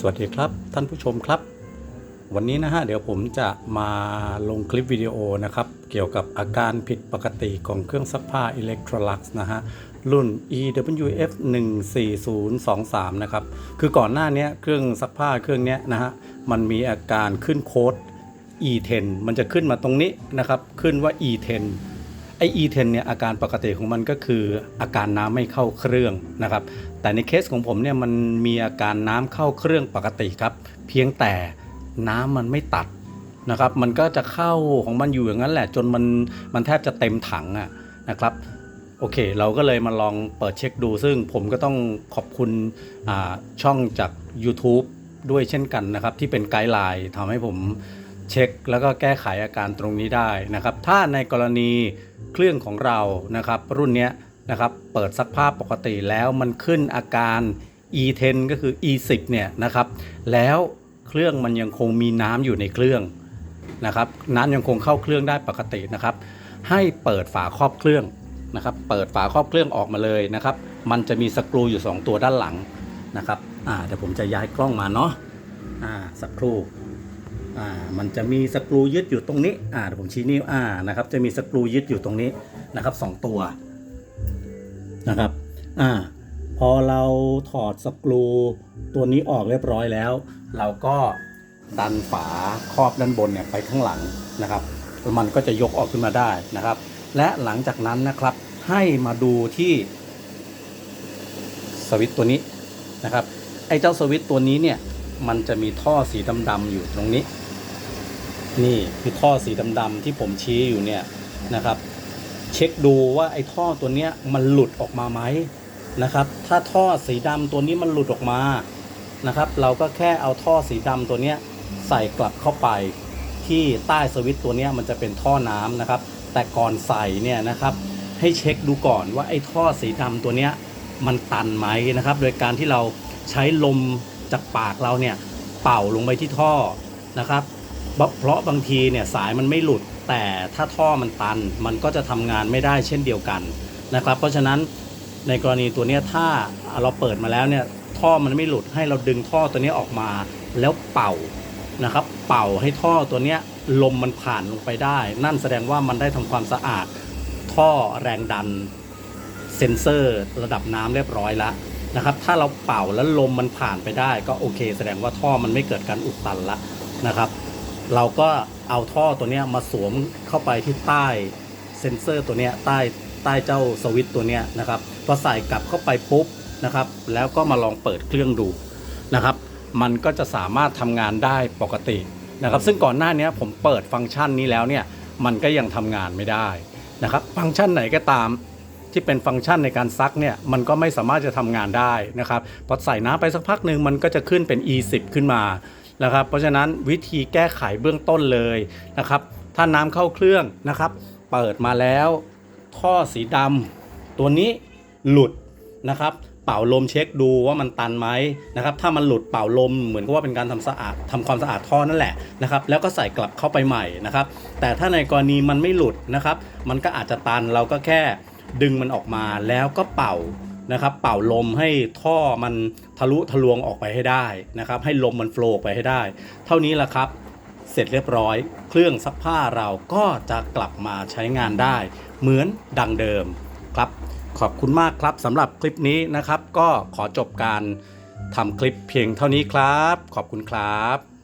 สวัสดีครับท่านผู้ชมครับ วันนี้นะฮะเดี๋ยวผมจะมาลงคลิปวิดีโอนะครับ เกี่ยวกับอาการผิดปกติของเครื่องซักผ้า Electrolux นะฮะ รุ่น EWF 14023 นะครับ คือก่อนหน้านี้เครื่องซักผ้าเครื่องนี้นะฮะ มันมีอาการขึ้นโค้ด E10 มันจะขึ้นมาตรงนี้นะครับ ขึ้นว่า E10 ไอ E10 เนี่ยอาการปกติของมันก็คืออาการน้ำไม่เข้าเครื่องนะครับ แต่ในเคสของผมเนี่ยมันมีอาการน้ำเข้าเครื่องปกติครับ เพียงแต่น้ำมันไม่ตัดนะครับ มันก็จะเข้าของมันอยู่อย่างนั้นแหละ จนมันมันแทบจะเต็มถังอะนะครับโอเค เราก็เลยมาลองเปิดเช็คดู ซึ่งผมก็ต้องขอบคุณช่องจาก YouTube ด้วยเช่นกันนะครับ ที่เป็นไกด์ไลน์ทำให้ผมเช็ค แล้วก็แก้ไขอาการตรงนี้ได้นะครับ ถ้าในกรณี เครื่องของเรานะครับ รุ่นนี้นะครับเปิดซักผ้าปกติแล้วมันขึ้นอาการ E10 ก็คือ E10 เนี่ยนะครับ แล้วเครื่องมันยังคงมีน้ำอยู่ในเครื่องนะครับน้ำยังคงเข้าเครื่องได้ปกตินะครับ ให้เปิดฝาครอบเครื่องนะครับ เปิดฝาครอบเครื่องออกมาเลยนะครับ มันจะมีสกรูอยู่ 2 ตัวด้านหลังนะครับอ่าเดี๋ยวผมจะย้ายกล้องมาเนาะอ่าสักครู่ อ่ามันจะมีสกรูยึดอยู่ตรงนี้อ่าเดี๋ยวผมชี้นิ้วอ่านะครับจะมีสกรูยึดอยู่ตรงนี้นะครับสองตัวนะครับอ่าพอเราถอดสกรูตัวนี้ออกเรียบร้อยแล้ว เราก็ดันฝาครอบด้านบนเนี่ยไปข้างหลังนะครับ มันก็จะยกออกขึ้นมาได้นะครับ และหลังจากนั้นนะครับให้มาดูที่สวิตตัวนี้นะครับไอ้เจ้าสวิตตัวนี้เนี่ยมันจะมีท่อสีดำๆอยู่ตรงนี้ นี่คือท่อสีดำๆที่ผมชี้อยู่เนี่ยนะครับ เช็คดูว่าไอ้ท่อตัวเนี้ยมันหลุดออกมาไหมนะครับ ถ้าท่อสีดำตัวนี้มันหลุดออกมานะครับ เราก็แค่เอาท่อสีดำตัวเนี้ยใส่กลับเข้าไปที่ใต้สวิตตัวเนี้ยมันจะเป็นท่อน้ำนะครับ แต่ก่อนใส่เนี่ยนะครับ ให้เช็คดูก่อนว่าไอ้ท่อสีดำตัวเนี้ยมันตันไหมนะครับ โดยการที่เราใช้ลมจากปากเราเนี่ยเป่าลงไปที่ท่อนะครับ เพราะบางทีเนี่ยสายมันไม่หลุด แต่ถ้าท่อมันตัน มันก็จะทำงานไม่ได้เช่นเดียวกันนะครับ เพราะฉะนั้นในกรณีตัวนี้ถ้าเราเปิดมาแล้วเนี่ยท่อมันไม่หลุดให้เราดึงท่อตัวนี้ออกมาแล้วเป่านะครับ เป่าให้ท่อตัวนี้ลมมันผ่านลงไปได้ นั่นแสดงว่ามันได้ทำความสะอาด ท่อแรงดันเซ็นเซอร์ระดับน้ำเรียบร้อยแล้วนะครับ ถ้าเราเป่าแล้วลมมันผ่านไปได้ ก็โอเค แสดงว่าท่อมันไม่เกิดการอุดตันละนะครับ เราก็เอาท่อตัวเนี้ยมาสวมเข้าไปที่ใต้เซ็นเซอร์ตัวเนี้ยใต้ใต้เจ้าสวิตช์ตัวเนี้ยนะครับพอใส่กลับเข้าไปปุ๊บนะครับ แล้วก็มาลองเปิดเครื่องดูนะครับ มันก็จะสามารถทำงานได้ปกตินะครับ ซึ่งก่อนหน้านี้ผมเปิดฟังก์ชันนี้แล้วเนี่ยมันก็ยังทำงานไม่ได้นะครับ ฟังก์ชันไหนก็ตามที่เป็นฟังก์ชันในการซักเนี่ยมันก็ไม่สามารถจะทำงานได้นะครับพอใส่น้ำไปสักพักหนึ่งมันก็จะขึ้นเป็น E10 ขึ้นมา นะครับ เพราะฉะนั้นวิธีแก้ไขเบื้องต้นเลยนะครับ ถ้าน้ำเข้าเครื่องนะครับ เปิดมาแล้วท่อสีดำตัวนี้หลุดนะครับ เป่าลมเช็คดูว่ามันตันไหมนะครับ ถ้ามันหลุดเป่าลมเหมือนกับว่าเป็นการทำสะอาดทำความสะอาดท่อนั่นแหละนะครับ แล้วก็ใส่กลับเข้าไปใหม่นะครับ แต่ถ้าในกรณีมันไม่หลุดนะครับ มันก็อาจจะตันเราก็แค่ดึงมันออกมาแล้วก็เป่า นะครับเป่าลมให้ท่อมันทะลุทะลวงออกไปให้ได้นะครับให้ลมมันโฟล์กไปให้ได้ เท่านี้แหละครับ เสร็จเรียบร้อย เครื่องซักผ้าเราก็จะกลับมาใช้งานได้ เหมือนดังเดิมครับขอบคุณมากครับสำหรับคลิปนี้นะครับ ก็ขอจบการทำคลิปเพียงเท่านี้ครับ ขอบคุณครับ